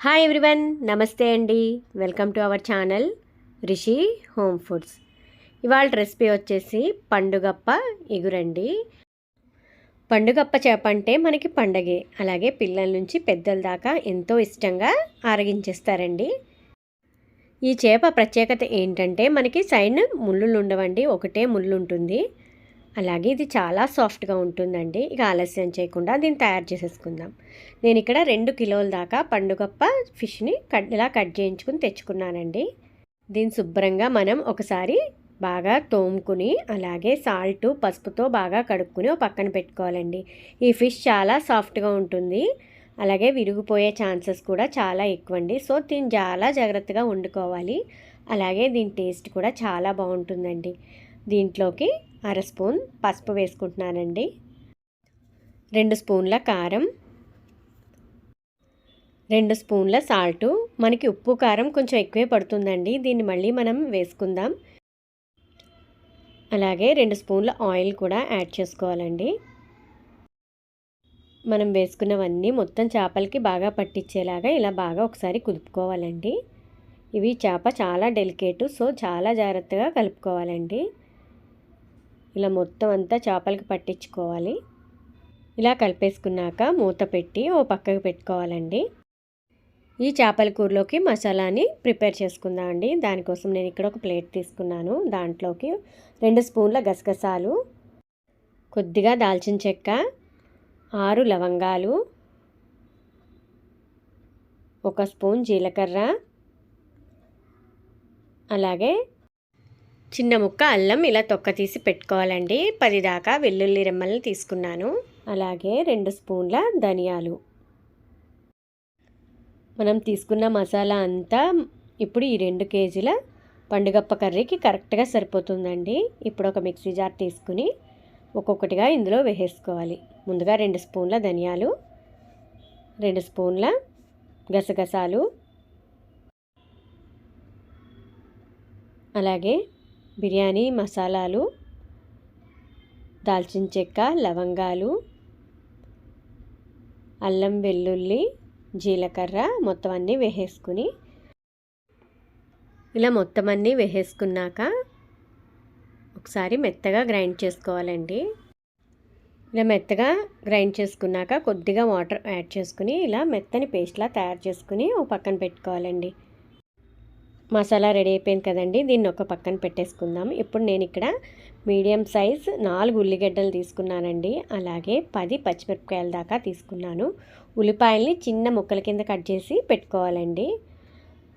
Hi everyone నమస్తే అండి. Welcome to our channel Rishi home foods ఇవాళ రెసిపీ వచ్చేసి పండుగప్ప ఎగురండి. పండుగప్ప చేప అంటే మనకి పండగే అలాగే పిల్లల నుంచి పెద్దల దాకా ఎంతో ఇష్టంగా ఆరగించేస్తారండి. ఈ చేప ప్రత్యేకత ఏంటంటే మనకి సైడ్ ముళ్ళులు ఉండవండి ఒకటే ముళ్ళు ఉంటుంది అలాగే ఇది చాలా సాఫ్ట్గా ఉంటుందండి. ఇక ఆలస్యం చేయకుండా దీన్ని తయారు చేసేసుకుందాం. నేను ఇక్కడ రెండు కిలోల దాకా పండుగప్ప ఫిష్ని కట్ ఇలా కట్ చేయించుకుని తెచ్చుకున్నానండి. దీన్ని శుభ్రంగా మనం ఒకసారి బాగా తోముకుని అలాగే సాల్ట్ పసుపుతో బాగా కడుక్కుని ఒక పక్కన పెట్టుకోవాలండి. ఈ ఫిష్ చాలా సాఫ్ట్గా ఉంటుంది. అలాగే విరిగిపోయే ఛాన్సెస్ కూడా చాలా ఎక్కువ అండి సో దీన్ని చాలా జాగ్రత్తగా వండుకోవాలి. అలాగే దీని టేస్ట్ కూడా చాలా బాగుంటుందండి. దీంట్లోకి అర స్పూన్ పసుపు వేసుకుంటున్నానండి. రెండు స్పూన్ల కారం. రెండు స్పూన్ల సాల్టు. మనకి ఉప్పు కారం కొంచెం ఎక్కువే పడుతుందండి. దీన్ని మళ్ళీ మనం వేసుకుందాం. అలాగే రెండు స్పూన్ల ఆయిల్ కూడా యాడ్ చేసుకోవాలండి. మనం వేసుకున్నవన్నీ మొత్తం చేపలకి బాగా పట్టించేలాగా ఇలా బాగా ఒకసారి కుదుపుకోవాలండి. ఇవి చేప చాలా డెలికేటు సో చాలా జాగ్రత్తగా కలుపుకోవాలండి. ఇలా మొత్తం అంతా చేపలకి పట్టించుకోవాలి. ఇలా కలిపేసుకున్నాక మూత పెట్టి ఓ పక్కకు పెట్టుకోవాలండి. ఈ చేపల కూరలోకి మసాలాని ప్రిపేర్ చేసుకుందాం అండి. దానికోసం నేను ఇక్కడ ఒక ప్లేట్ తీసుకున్నాను. దాంట్లోకి రెండు స్పూన్ల గసగసాలు కొద్దిగా దాల్చిన చెక్క ఆరు లవంగాలు ఒక స్పూన్ జీలకర్ర అలాగే చిన్న ముక్క అల్లం ఇలా తొక్క తీసి పెట్టుకోవాలండి. పది దాకా వెల్లుల్లి రెమ్మల్ని తీసుకున్నాను. అలాగే రెండు స్పూన్ల ధనియాలు. మనం తీసుకున్న మసాలా అంతా ఇప్పుడు ఈ రెండు కేజీల పండుగప్ప కర్రీకి కరెక్ట్గా సరిపోతుందండి. ఇప్పుడు ఒక మిక్సీ జార్ తీసుకుని ఒక్కొక్కటిగా ఇందులో వేసేసుకోవాలి. ముందుగా రెండు స్పూన్ల ధనియాలు రెండు స్పూన్ల గసగసాలు అలాగే బిర్యానీ మసాలాలు దాల్చిన చెక్క లవంగాలు అల్లం వెల్లుల్లి జీలకర్ర మొత్తం అన్నీ వేసేసుకుని ఇలా మొత్తం అన్నీ వేసేసుకున్నాక ఒకసారి మెత్తగా గ్రైండ్ చేసుకోవాలండి. ఇలా మెత్తగా గ్రైండ్ చేసుకున్నాక కొద్దిగా వాటర్ యాడ్ చేసుకుని ఇలా మెత్తని పేస్ట్లా తయారు చేసుకుని ఒక పక్కన పెట్టుకోవాలండి. మసాలా రెడీ అయిపోయింది కదండి. దీన్ని ఒక పక్కన పెట్టేసుకుందాం. ఇప్పుడు నేను ఇక్కడ మీడియం సైజ్ నాలుగు ఉల్లిగడ్డలు తీసుకున్నానండి. అలాగే పది పచ్చిమిరపకాయల దాకా తీసుకున్నాను. ఉల్లిపాయల్ని చిన్న ముక్కల కింద కట్ చేసి పెట్టుకోవాలండి.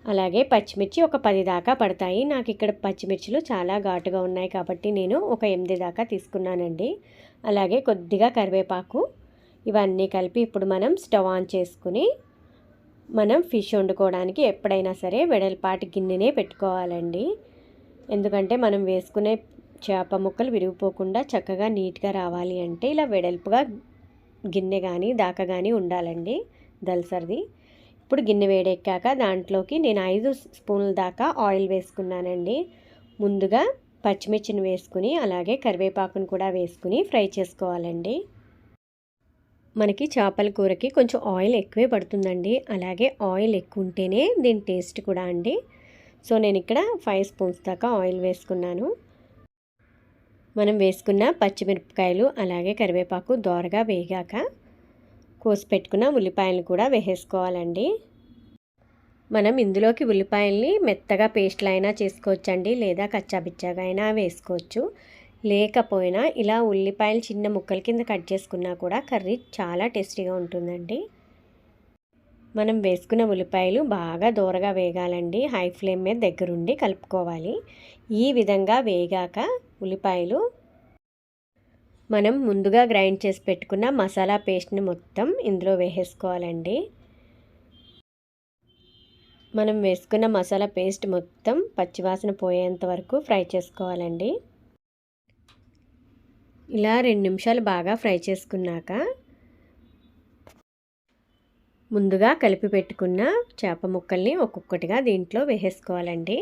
అలాగే పచ్చిమిర్చి ఒక పది దాకా పడతాయి. నాకు ఇక్కడ పచ్చిమిర్చిలు చాలా ఘాటుగా ఉన్నాయి కాబట్టి నేను ఒక ఎనిమిది దాకా తీసుకున్నానండి. అలాగే కొద్దిగా కరివేపాకు. ఇవన్నీ కలిపి ఇప్పుడు మనం స్టవ్ ఆన్ చేసుకుని మనం ఫిష్ వండుకోవడానికి ఎప్పుడైనా సరే వెడల్పాటి గిన్నెనే పెట్టుకోవాలండి. ఎందుకంటే మనం వేసుకునే చేప ముక్కలు విరిగిపోకుండా చక్కగా నీట్గా రావాలి అంటే ఇలా వెడల్పుగా గిన్నె కానీ దాకా కానీ ఉండాలండి దల్సర్ది. ఇప్పుడు గిన్నె వేడెక్కాక దాంట్లోకి నేను ఐదు స్పూన్ల దాకా ఆయిల్ వేసుకున్నానండి. ముందుగా పచ్చిమిర్చిని వేసుకుని అలాగే కరివేపాకును కూడా వేసుకుని ఫ్రై చేసుకోవాలండి. మనకి చేపల కూరకి కొంచెం ఆయిల్ ఎక్కువే పడుతుందండి. అలాగే ఆయిల్ ఎక్కువ ఉంటేనే దీని టేస్ట్ కూడా అండి. సో నేను ఇక్కడ ఫైవ్ స్పూన్స్ దాకా ఆయిల్ వేసుకున్నాను. మనం వేసుకున్న పచ్చిమిరపకాయలు అలాగే కరివేపాకు దోరగా వేగాక కోసి పెట్టుకున్న ఉల్లిపాయలు కూడా వేసేసుకోవాలండి. మనం ఇందులోకి ఉల్లిపాయల్ని మెత్తగా పేస్ట్లు అయినా చేసుకోవచ్చండి లేదా కచ్చాబిచ్చాగా అయినా వేసుకోవచ్చు. లేకపోయినా ఇలా ఉల్లిపాయలు చిన్న ముక్కల కింద కట్ చేసుకున్నా కూడా కర్రీ చాలా టేస్టీగా ఉంటుందండి. మనం వేసుకున్న ఉల్లిపాయలు బాగా దూరగా వేగాలండి. హై ఫ్లేమ్ మీద దగ్గరుండి కలుపుకోవాలి. ఈ విధంగా వేగాక ఉల్లిపాయలు మనం ముందుగా గ్రైండ్ చేసి పెట్టుకున్న మసాలా పేస్ట్ని మొత్తం ఇందులో వేసేసుకోవాలండి. మనం వేసుకున్న మసాలా పేస్ట్ మొత్తం పచ్చివాసన పోయేంత వరకు ఫ్రై చేసుకోవాలండి. ఇలా రెండు నిమిషాలు బాగా ఫ్రై చేసుకున్నాక ముందుగా కలిపి పెట్టుకున్న చేప ముక్కల్ని ఒక్కొక్కటిగా దీంట్లో వేసేసుకోవాలండి.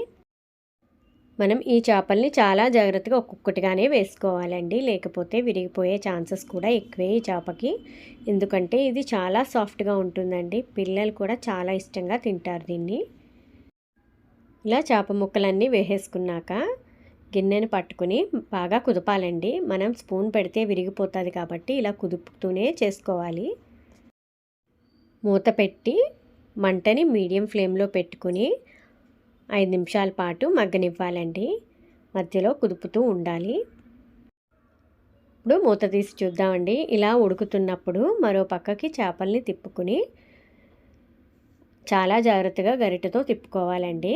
మనం ఈ చేపల్ని చాలా జాగ్రత్తగా ఒక్కొక్కటిగానే వేసుకోవాలండి. లేకపోతే విరిగిపోయే ఛాన్సెస్ కూడా ఎక్కువే ఈ చేపకి. ఎందుకంటే ఇది చాలా సాఫ్ట్గా ఉంటుందండి. పిల్లలు కూడా చాలా ఇష్టంగా తింటారు దీన్ని. ఇలా చేప ముక్కలన్నీ వేసేసుకున్నాక గిన్నెను పట్టుకుని బాగా కుదపాలండి. మనం స్పూన్ పెడితే విరిగిపోతుంది కాబట్టి ఇలా కుదుపుతూనే చేసుకోవాలి. మూత పెట్టి మంటని మీడియం ఫ్లేమ్లో పెట్టుకుని ఐదు నిమిషాల పాటు మగ్గనివ్వాలండి. మధ్యలో కుదుపుతూ ఉండాలి. ఇప్పుడు మూత తీసి చూద్దామండి. ఇలా ఉడుకుతున్నప్పుడు మరో పక్కకి చేపల్ని తిప్పుకుని చాలా జాగ్రత్తగా గరిటతో తిప్పుకోవాలండి.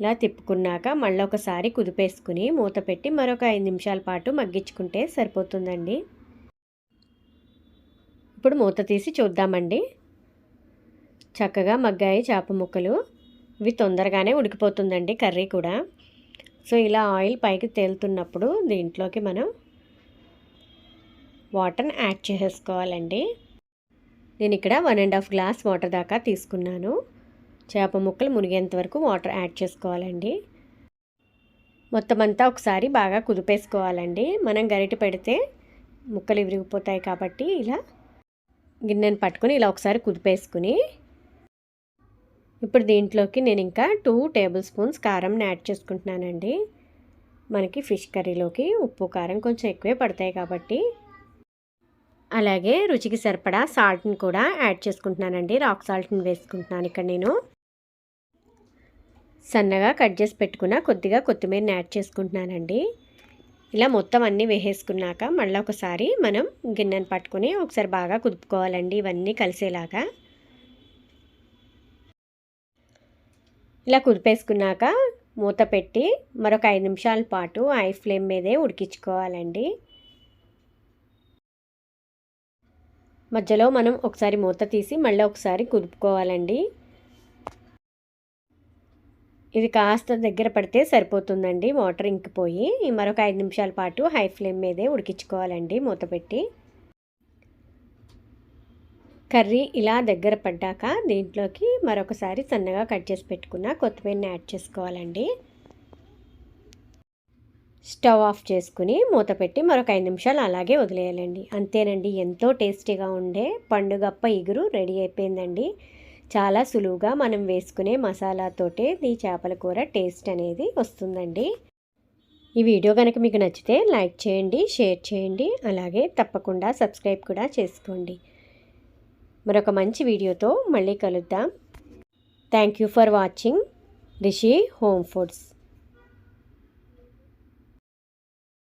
ఇలా తిప్పుకున్నాక మళ్ళీ ఒకసారి కుదిపేసుకుని మూత పెట్టి మరొక ఐదు నిమిషాల పాటు మగ్గించుకుంటే సరిపోతుందండి. ఇప్పుడు మూత తీసి చూద్దామండి. చక్కగా మగ్గాయి చేప ముక్కలు. ఇవి తొందరగానే ఉడికిపోతుందండి కర్రీ కూడా. సో ఇలా ఆయిల్ పైకి తేలుతున్నప్పుడు దీంట్లోకి మనం వాటర్ని యాడ్ చేసేసుకోవాలండి. నేను ఇక్కడ one and half glass water దాకా తీసుకున్నాను. చేప ముక్కలు మునిగేంత వరకు వాటర్ యాడ్ చేసుకోవాలండి. మొత్తం అంతా ఒకసారి బాగా కుదిపేసుకోవాలండి. మనం గరిటె పెడితే ముక్కలు విరిగిపోతాయి కాబట్టి ఇలా గిన్నెను పట్టుకొని ఇలా ఒకసారి కుదిపేసుకుని ఇప్పుడు దీంట్లోకి నేను ఇంకా టూ టేబుల్ స్పూన్స్ కారంని యాడ్ చేసుకుంటున్నానండి. మనకి ఫిష్ కర్రీలోకి ఉప్పు కారం కొంచెం ఎక్కువే పడతాయి కాబట్టి. అలాగే రుచికి సరిపడా సాల్ట్ని కూడా యాడ్ చేసుకుంటున్నానండి. రాక్ సాల్ట్ని వేసుకుంటున్నాను ఇక్కడ నేను. సన్నగా కట్ చేసి పెట్టుకున్న కొద్దిగా కొత్తిమీరని యాడ్ చేసుకుంటున్నానండి. ఇలా మొత్తం అన్నీ వేసేసుకున్నాక మళ్ళీ ఒకసారి మనం గిన్నెను పట్టుకొని ఒకసారి బాగా కుదుపుకోవాలండి ఇవన్నీ కలిసేలాగా. ఇలా కుదిపేసుకున్నాక మూత పెట్టి మరొక ఐదు నిమిషాల పాటు ఐ ఫ్లేమ్ మీదే ఉడికించుకోవాలండి. మధ్యలో మనం ఒకసారి మూత తీసి మళ్ళీ ఒకసారి కుదుపుకోవాలండి. ఇది కాస్త దగ్గర పడితే సరిపోతుందండి వాటర్ ఇంకిపోయి. మరొక ఐదు నిమిషాల పాటు హై ఫ్లేమ్ మీదే ఉడికించుకోవాలండి మూత పెట్టి. కర్రీ ఇలా దగ్గర పడ్డాక దీంట్లోకి మరొకసారి సన్నగా కట్ చేసి పెట్టుకున్న కొత్తిమీరని యాడ్ చేసుకోవాలండి. స్టవ్ ఆఫ్ చేసుకుని మూత పెట్టి మరొక ఐదు నిమిషాలు అలాగే వదిలేయాలండి. అంతేనండి ఎంతో టేస్టీగా ఉండే పండుగప్ప ఇగురు రెడీ అయిపోయిందండి. చాలా సులువుగా మనం వేసుకునే మసాలాతోటే ఈ చేపల కూర టేస్ట్ అనేది వస్తుందండి. ఈ వీడియో కనుక మీకు నచ్చితే లైక్ చేయండి షేర్ చేయండి అలాగే తప్పకుండా సబ్స్క్రైబ్ కూడా చేసుకోండి. మరొక మంచి వీడియోతో మళ్ళీ కలుద్దాం. Thank you for watching Rishi home foods